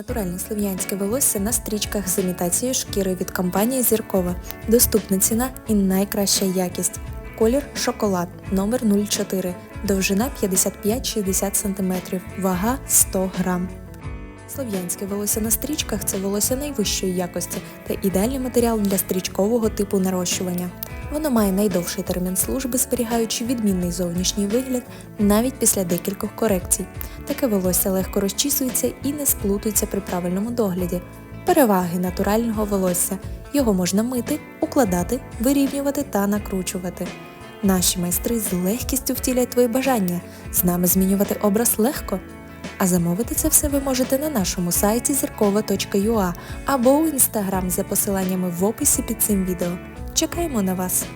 Натуральне слов'янське волосся на стрічках з імітацією шкіри від компанії Зіркова. Доступна ціна і найкраща якість. Колір шоколад номер 04, довжина 55-60 см, вага 100 грам. Слов'янське волосся на стрічках це волосся найвищої якості та ідеальний матеріал для стрічкового типу нарощування. Воно має найдовший термін служби, зберігаючи відмінний зовнішній вигляд навіть після декількох корекцій. Таке волосся легко розчісується і не сплутується при правильному догляді. Переваги натурального волосся. Його можна мити, укладати, вирівнювати та накручувати. Наші майстри з легкістю втілять твої бажання. З нами змінювати образ легко. А замовити це все ви можете на нашому сайті зіркова.ua або у інстаграм за посиланнями в описі під цим відео. Чекаємо на вас!